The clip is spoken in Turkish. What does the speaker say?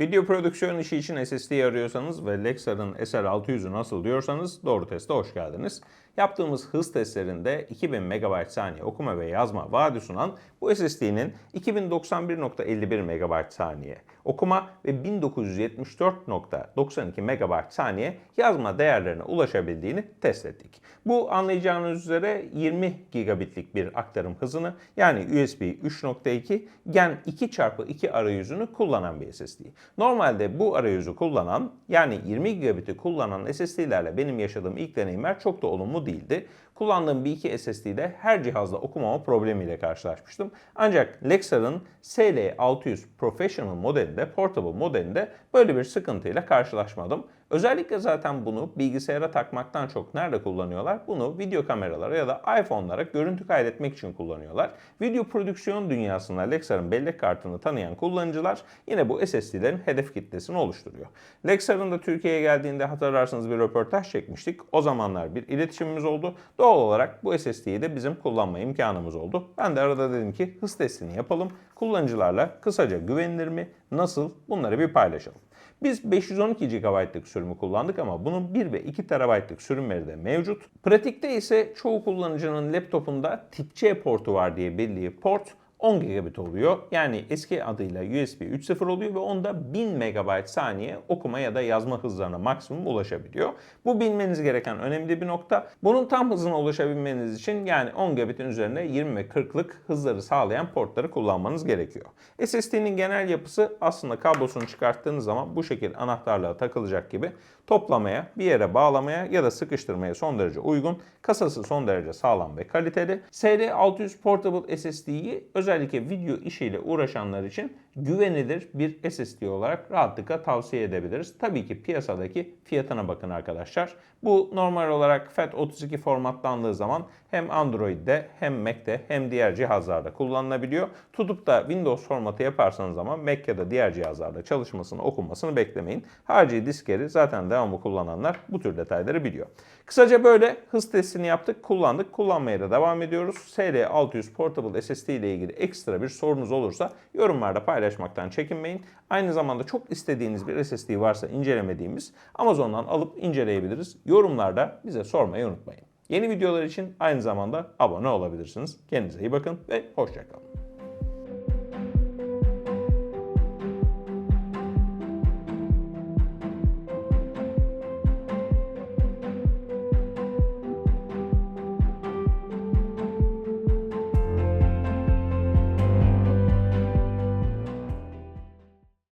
Video prodüksiyon işi için SSD arıyorsanız ve Lexar'ın SR600'ü nasıl diyorsanız doğru teste hoş geldiniz. Yaptığımız hız testlerinde 2000 MB saniye okuma ve yazma vaadi sunan bu SSD'nin 2091.51 MB saniye okuma ve 1974.92 MB saniye yazma değerlerine ulaşabildiğini test ettik. Bu anlayacağınız üzere 20 gigabitlik bir aktarım hızını yani USB 3.2 Gen 2x2 arayüzünü kullanan bir SSD. Normalde bu arayüzü kullanan yani 20 gigabit'i kullanan SSD'lerle benim yaşadığım ilk deneyimler çok da olumlu değildi. Kullandığım bir iki SSD'de her cihazda okumama problemiyle karşılaşmıştım. Ancak Lexar'ın SL600 Professional modelinde, Portable modelinde böyle bir sıkıntıyla karşılaşmadım. Özellikle zaten bunu bilgisayara takmaktan çok nerede kullanıyorlar? Bunu video kameralara ya da iPhone'lara görüntü kaydetmek için kullanıyorlar. Video prodüksiyon dünyasında Lexar'ın bellek kartını tanıyan kullanıcılar yine bu SSD'lerin hedef kitlesini oluşturuyor. Lexar'ın da Türkiye'ye geldiğinde hatırlarsanız bir röportaj çekmiştik. O zamanlar bir iletişimimiz oldu. Doğal olarak bu SSD'yi de bizim kullanma imkanımız oldu. Ben de arada dedim ki hız testini yapalım. Kullanıcılarla kısaca güvenilir mi, nasıl bunları bir paylaşalım. Biz 512 GB'lık sürümü kullandık ama bunun 1 ve 2 TB'lık sürümleri de mevcut. Pratikte ise çoğu kullanıcının laptopunda tip C portu var diye bildiği port 10 gigabit oluyor. Yani eski adıyla USB 3.0 oluyor ve onda 1000 MB saniye okuma ya da yazma hızlarına maksimum ulaşabiliyor. Bu bilmeniz gereken önemli bir nokta. Bunun tam hızına ulaşabilmeniz için yani 10 gigabitin üzerine 20 ve 40'lık hızları sağlayan portları kullanmanız gerekiyor. SSD'nin genel yapısı aslında kablosunu çıkarttığınız zaman bu şekilde anahtarlığa takılacak gibi toplamaya, bir yere bağlamaya ya da sıkıştırmaya son derece uygun. Kasası son derece sağlam ve kaliteli. SL600 Portable SSD'yi özellikle video işiyle uğraşanlar için güvenilir bir SSD olarak rahatlıkla tavsiye edebiliriz. Tabii ki piyasadaki fiyatına bakın arkadaşlar. Bu normal olarak FAT32 formatlandığı zaman hem Android'de hem Mac'te hem diğer cihazlarda kullanılabiliyor. Tutup da Windows formatı yaparsanız ama Mac ya da diğer cihazlarda çalışmasını, okunmasını beklemeyin. Harici diskleri zaten devamlı kullananlar bu tür detayları biliyor. Kısaca böyle hız testini yaptık, kullandık, kullanmaya da devam ediyoruz. SL600 Portable SSD ile ilgili ekstra bir sorunuz olursa yorumlarda paylaşmaktan çekinmeyin. Aynı zamanda çok istediğiniz bir SSD varsa incelemediğimiz Amazon'dan alıp inceleyebiliriz. Yorumlarda bize sormayı unutmayın. Yeni videolar için aynı zamanda abone olabilirsiniz. Kendinize iyi bakın ve hoşçakalın.